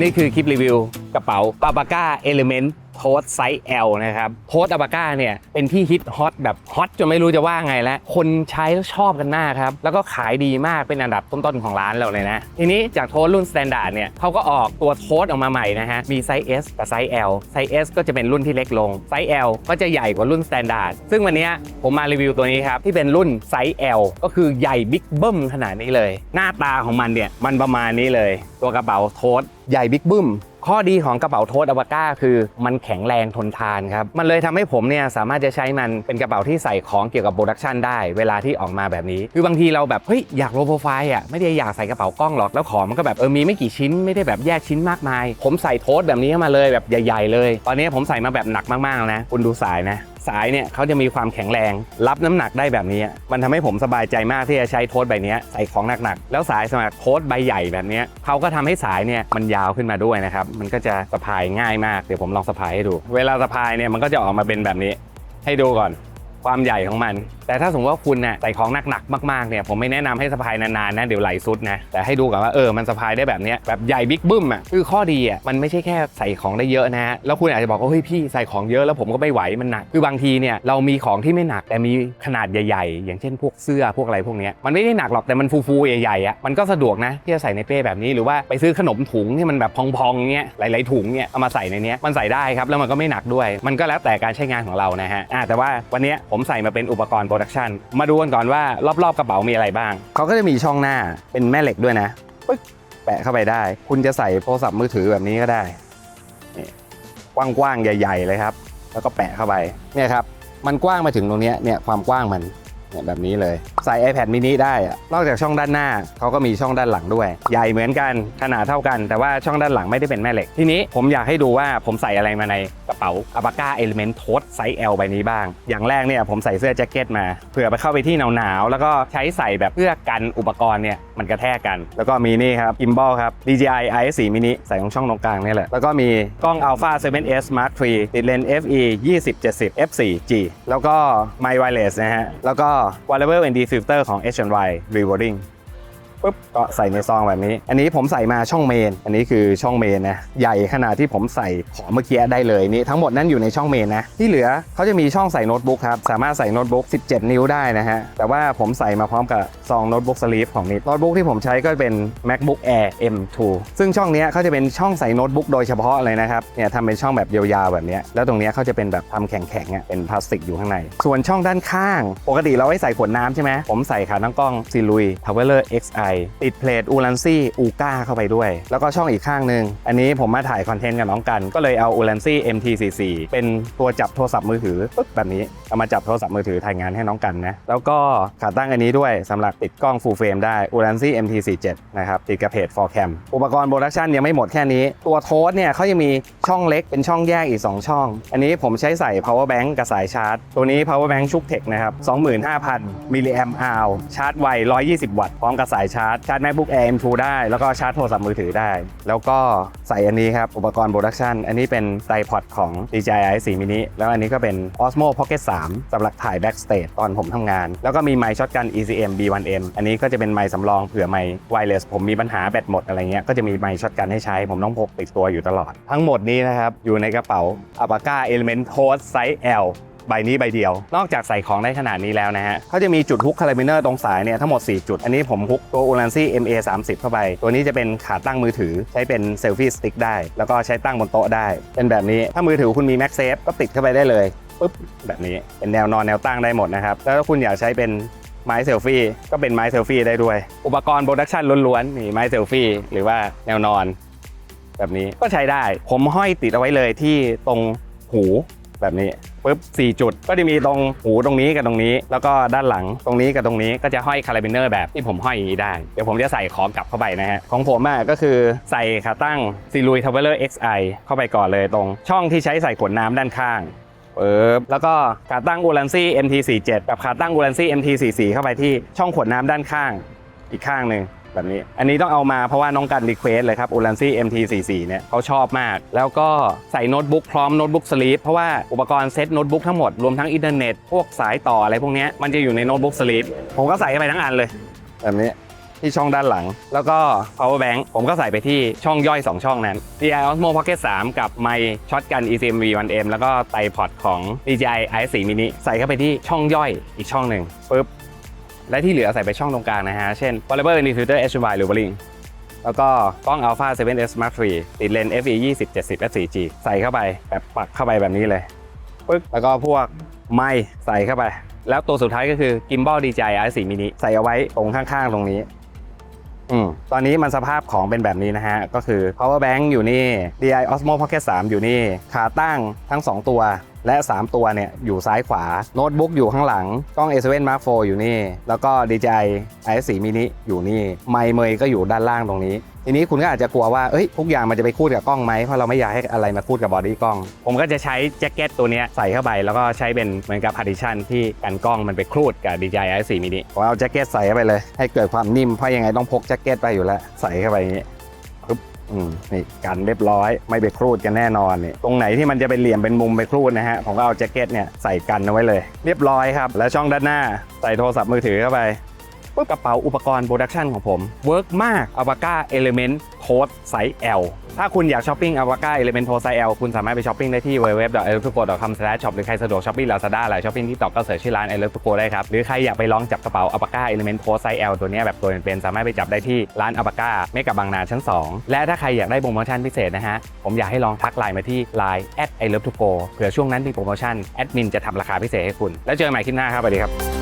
นี่คือคลิปรีวิวกระเป๋าปาปาก้าเอลิเมนต์ โทสไซส์ L นะครับโทสปาปาก้าเนี่ยเป็นที่ฮิตฮอตแบบฮอตจนไม่รู้จะว่าไงแล้ว คนใช้แล้วชอบกันมากครับ แล้วก็ขายดีมากเป็นอันดับต้นๆของร้านเราเลยนะ ทีนี้จากโทสรุ่นสแตนดาร์ดเนี่ยเขาก็ออกตัวโทสออกมาใหม่นะฮะ มีไซส์ S กับไซส์ L ไซส์ S ก็จะเป็นรุ่นที่เล็กลง ไซส์ L ก็จะใหญ่กว่ารุ่นสแตนดาร์ดซึ่งวันนี้ผมมารีวิวตัวนี้ครับ ที่เป็นรุ่นไซส์ L ก็คือใหญ่บิ๊กเบิ้มขนาดนี้เลย หน้าตาของมันเนี่ยมันประมาณนี้เลย ตัวกระเป๋าโทสใหญ่บิ๊กบึ้ม ข้อดีของกระเป๋าโทสอวก้าคือมันแข็งแรงทนทานครับ มันเลยทำให้ผมเนี่ยสามารถจะใช้มันเป็นกระเป๋าที่ใส่ของเกี่ยวกับโปรดักชันได้เวลาที่ออกมาแบบนี้ คือบางทีเราแบบเฮ้ยอยากโลโปรไฟล์อะไม่ได้อยากใส่กระเป๋ากล้องหรอกแล้วของมันก็แบบเออมีไม่กี่ชิ้นไม่ได้แบบแยกชิ้นมากมาย ผมใส่โทสแบบนี้เข้ามาเลยแบบใหญ่ ๆ เลย ตอนนี้ผมใส่มาแบบหนักมากๆแล้วนะคุณดูสายนะ สายเนี่ยเขาจะมีความแข็งแรง รับน้ำหนักได้แบบนี้ มันทำให้ผมสบายใจมากที่จะใช้โทสใบนี้ใส่ของหนักๆ แล้วสายสมัครโทสใบใหญ่แบบนี้เขาก็ทำให้สายเนี่ยมันยาวขึ้นมาด้วยนะครับ มันก็จะสะพายง่ายมาก เดี๋ยวผมลองสะพายให้ดู เวลาสะพายเนี่ยมันก็จะออกมาเป็นแบบนี้ ให้ดูก่อน ความใหญ่ของมัน แต่ถ้าสมมติว่าคุณน่ะใส่ของหนักๆมากๆเนี่ยผมไม่แนะนำให้สะพายนานๆนะเดี๋ยวไหลซุดนะแต่ให้ดูก่อนว่าเออมันสะพายได้แบบนี้แบบใหญ่บิ๊กบึ้มอะคือข้อดีอะมันไม่ใช่แค่ใส่ของได้เยอะนะแล้วคุณอาจจะบอกว่าเฮ้ยพี่ใส่ของเยอะแล้วผมก็ไม่ไหวมันหนักคือบางทีเนี่ยเรามีของที่ไม่หนักแต่มีขนาดใหญ่ ๆ อย่างเช่นพวกเสื้อพวกอะไรพวกนี้มันไม่ได้หนักหรอกแต่มันฟูๆใหญ่ๆอะมันก็สะดวกนะที่จะใส่ในเป้แบบนี้หรือว่าไปซื้อขนมถุงที่มันแบบพองๆเงี้ยหลายๆถุงเงี้ยเอามาใส่ในนี้มันใส่ได้ครับแล้วมันก็ไม่หนักด้วย มันก็แล้วแต่การใช้งานของเรานะฮะอ่าแต่ว่าวันนี้ผมใส่มาเป็นอุปกรณ์โปรดักชันมาดูกันก่อนว่ารอบๆกระเป๋ามีอะไรบ้าง เขาก็จะมีช่องหน้าเป็นแม่เหล็กด้วยนะปึ๊กแปะเข้าไปได้ คุณจะใส่โทรศัพท์มือถือแบบนี้ก็ได้กว้างๆใหญ่ ๆ เลยครับ แล้วก็แปะเข้าไปเนี่ยครับมันกว้างมาถึงตรงนี้เนี่ยความกว้างมัน แบบนี้เลย ใส่ iPad mini ได้อะนอกจากช่องด้านหน้าเขาก็มีช่องด้านหลังด้วย ใหญ่เหมือนกันขนาดเท่ากัน แต่ว่าช่องด้านหลังไม่ได้เป็นแม่เหล็ก ทีนี้ผมอยากให้ดูว่าผมใส่อะไรมาในกระเป๋า a b a c a Element Tote ไซส์ L ใบนี้บ้าง อย่างแรกเนี่ยผมใส่เสื้อแจ็คเก็ตมาเผื่อไปเข้าไปที่หนาวๆแล้วก็ใช้ใส่แบบเพื่อกันอุปกรณ์เนี่ยมันกระแทกกัน แล้วก็มีนี่ครับ gimbal ครับ DJI IS4 mini ใส่ตรงช่องตรงกลางนี่แหละ แล้วก็มีกล้อง Alpha 7s Mark III ติดเลนส์ FE 2070 f4G แล้วก็ไมค์ไวเลสนะฮะ แล้วก็ Variable ND Filter ของ H&Y Rewarding ปุ๊บก็ใส่ในซองแบบนี้ อันนี้ผมใส่มาช่องเมน อันนี้คือช่องเมนนะใหญ่ขนาดที่ผมใส่ของเมื่อกี้ได้เลยนี่ทั้งหมดนั่นอยู่ในช่องเมนนะที่เหลือเขาจะมีช่องใส่โน้ตบุ๊กครับสามารถใส่โน้ตบุ๊ก 17 นิ้วได้นะฮะแต่ว่าผมใส่มาพร้อมกับซองโน้ตบุ๊กสลีฟของนิดโน้ตบุ๊กที่ผมใช้ก็เป็น MacBook Air M2 ซึ่งช่องนี้เขาจะเป็นช่องใส่โน้ตบุ๊กโดยเฉพาะเลยนะครับเนี่ยทำเป็นช่องแบบยาวๆแบบนี้แล้วตรงนี้เขาจะเป็นแบบทำแข็งๆอะเป็นพลาสติกอยู่ข้างใน ส่วนช่องด้านข้าง ปกติเราให้ใส่ขวดน้ำใช่ไหมผมใส่ขาตั้งกล้องซีลุย t o w e r XI ติดเพลทอูลันซี่อูก้าเข้าไปด้วย แล้วก็ช่องอีกข้างหนึ่งอันนี้ผมมาถ่ายคอนเทนต์กับน้องกัน ก็เลยเอาอูลันซี่ MT44 เป็นตัวจับโทรศัพท์มือถือปึ๊บแบบนี้ เอามาจับโทรศัพท์มือถือถ่ายงานให้น้องกันนะ แล้วก็ขาตั้งอันนี้ด้วยสำหรับติดกล้อง full frame ได้อูลันซี่ MT47 นะครับติดกับเพจ for cam อุปกรณ์โปรดักชันยังไม่หมดแค่นี้ ตัวโทสเนี่ยเขายังมีช่องเล็กเป็นช่องแยกอีก 2 ช่อง อันนี้ผมใช้ใส่ power bank กับสายชาร์จ ตัวนี้ power bank ชุกเทคนะครับ25,000มิลลิแอมอาวชาร์จไว 120 วัตต์พร้อมกับสายชาร์จชาร์จ MacBook Air M2 ได้แล้วก็ชาร์จโทรศัพท์มือถือได้ แล้วก็ใส่อันนี้ครับ อุปกรณ์โปรดักชันอันนี้เป็นไดพอดของ DJI i4 mini แล้วอันนี้ก็เป็น Osmo Pocket 3สำหรับถ่าย backstage ตอนผมทำงาน แล้วก็มีไมค์ช็อตกัน ECM B1M อันนี้ก็จะเป็นไมค์สำรองเผื่อไมค์ไวเลสผมมีปัญหาแบตหมดอะไรเงี้ยก็จะมีไมค์ช็อตกันให้ใช้ ผมต้องพกติดตัวอยู่ตลอด ทั้งหมดนี้นะครับอยู่ในกระเป๋า a p a c a Element Tote Size L ใบนี้ใบเดียว นอกจากใส่ของได้ขนาดนี้แล้วนะฮะเขาจะมีจุดฮุกคาราบิเนอร์ตรงสายเนี่ยทั้งหมด 4 จุด อันนี้ผมฮุกตัว u l a n c y MA 30เข้าไป ตัวนี้จะเป็นขาตั้งมือถือใช้เป็นเซลฟี่สติ๊กได้ แล้วก็ใช้ตั้งบนโต๊ะได้ เป็นแบบนี้ถ้ามือถือคุณมี MagSafe ก็ติดเข้าไปได้เลยปุ๊บแบบนี้เป็นแนวนอนแนวตั้งได้หมดนะครับแล้วถ้าคุณอยากใช้เป็นไม้เซลฟี่ก็เป็นไม้เซลฟี่ได้ด้วย อุปกรณ์โปรดักชันล้วนๆนี่ไม้เซลฟี่หรือว่าแนวนอน แบบนี้ก็ใช้ได้ ผมห้อยติดเอาไว้เลยที่ตรงหูแบบนี้ ปุ๊บ4จุด ก็จะมีตรงหูตรงนี้กับตรงนี้ แล้วก็ด้านหลังตรงนี้กับตรงนี้ก็จะห้อยคาราบิเนอร์แบบที่ผมห้อยอย่างนี้ได้ เดี๋ยวผมจะใส่ของกลับเข้าไปนะฮะ ของผมอะก็คือใส่ขาตั้งซีลุยทาวเวลเลอร์ XI เข้าไปก่อนเลยตรง ช่องที่ใช้ใส่ขวดน้ำด้านข้างปึ๊บแล้วก็ขาตั้งอูลันซี่ MT47 กับขาตั้งอูลันซี่ MT44 เข้าไปที่ช่องขวดน้ำด้านข้างอีกข้างหนึ่ง แบบนี้ อันนี้ต้องเอามาเพราะว่าน้องกันรีเควสเลยครับ u l a n c y MT44 เนี่ยเขาชอบมาก แล้วก็ใส่โน้ตบุ๊กพร้อมโน้ตบุ๊กสลีปเพราะว่าอุปกรณ์เซ็ตโน้ตบุ๊กทั้งหมด รวมทั้งอินเทอร์เน็ตพวกสายต่ออะไรพวกนี้มันจะอยู่ในโน้ตบุ๊กสลีปผมก็ใส่ไปทั้งอันเลย แบบนี้ที่ช่องด้านหลัง แล้วก็ power bank ผมก็ใส่ไปที่ช่องย่อย 2 ช่องนั้น DJI Osmo Pocket 3 กับไมค์ช็อตกัน eCM V1M แล้วก็ไตพอดของ DJI i4 mini ใส่เข้าไปที่ช่องย่อยอีกช่องหนึ่งปุ๊บ และที่เหลือใส่ไปช่องตรงกลางนะฮะ เช่น Polymer Diffuser HY หรือ Bling แล้วก็กล้อง Alpha 7s Mark III ติดเลนส์ FE 20 70 f4G ใส่เข้าไปแบบปักเข้าไปแบบนี้เลยปึ๊กแล้วก็พวกไม้ใส่เข้าไป แล้วตัวสุดท้ายก็คือ Gimbal DJI i4 mini ใส่เอาไว้ตรงข้างๆ ตรงนี้อืมตอนนี้มันสภาพของเป็นแบบนี้นะฮะ ก็คือ power bank อยู่นี่ DJI Osmo Pocket 3 อยู่นี่ ขาตั้งทั้ง 2 ตัว และ 3 ตัวเนี่ยอยู่ซ้ายขวา โน้ตบุ๊กอยู่ข้างหลัง กล้อง A7 Mark IV อยู่นี่ แล้วก็ DJI i4 mini อยู่นี่ ไมค์เมยก็อยู่ด้านล่างตรงนี้ ทีนี้คุณก็อาจจะกลัวว่าเอ้ยทุกอย่างมันจะไปคูดกับกล้องไหมเพราะเราไม่อยากให้อะไรมาคูดกับบอดี้กล้อง ผมก็จะใช้แจ็คเก็ตตัวเนี้ยใส่เข้าไป แล้วก็ใช้เป็นเหมือนกับ partition ที่กันกล้องมันไปคูดกับ DJI i4 mini ผมเอาแจ็คเก็ตใส่เข้าไปเลยให้เกิดความนิ่มเพราะยังไงต้องพกแจ็คเก็ตไปอยู่แล้วใส่เข้าไปอย่างนี้ อืมนี่กันเรียบร้อย ไม่ไปครูดกันแน่นอนนี่ตรงไหนที่มันจะเป็นเหลี่ยมเป็นมุมไปครูดนะฮะผมก็เอาแจ็คเก็ตเนี่ยใส่กันเอาไว้เลย เรียบร้อยครับ แล้วช่องด้านหน้าใส่โทรศัพท์มือถือเข้าไปปุ๊บกระเป๋าอุปกรณ์โปรดักชันของผมเวิร์กมาก a v a c a Element Tote ไซส์ L ถ้าคุณอยากช้อปปิ้ง a v a c a Element Tote ไซส์ L คุณสามารถไปช้อปปิ้งได้ที่ www.eleptuco.com/shop หรือใครสะดวกช้อปปิ้ง Lazada หรือช้อปปิ้งที่ตอกก็เสิร์ชชื่อร้าน Eleptuco ได้ครับ หรือใครอยากไปลองจับกระเป๋า a v a c a Element Tote ไซส์ L ตัวนี้แบบตัวเป็นๆสามารถไปจับได้ที่ร้าน a v a c a เมกะบางนาชั้น 2 และถ้าใครอยากได้โปรโมชั่นพิเศษนะฮะผมอยากให้ลองทักไลน์มาที่ Line at i love to go เผื่อช่วงนั้นมีโปรโมชั่นแอดมินจะทำราคาพิเศษให้คุณแล้วเจอกันใหม่คลิปหน้าครับสวัสดีครับ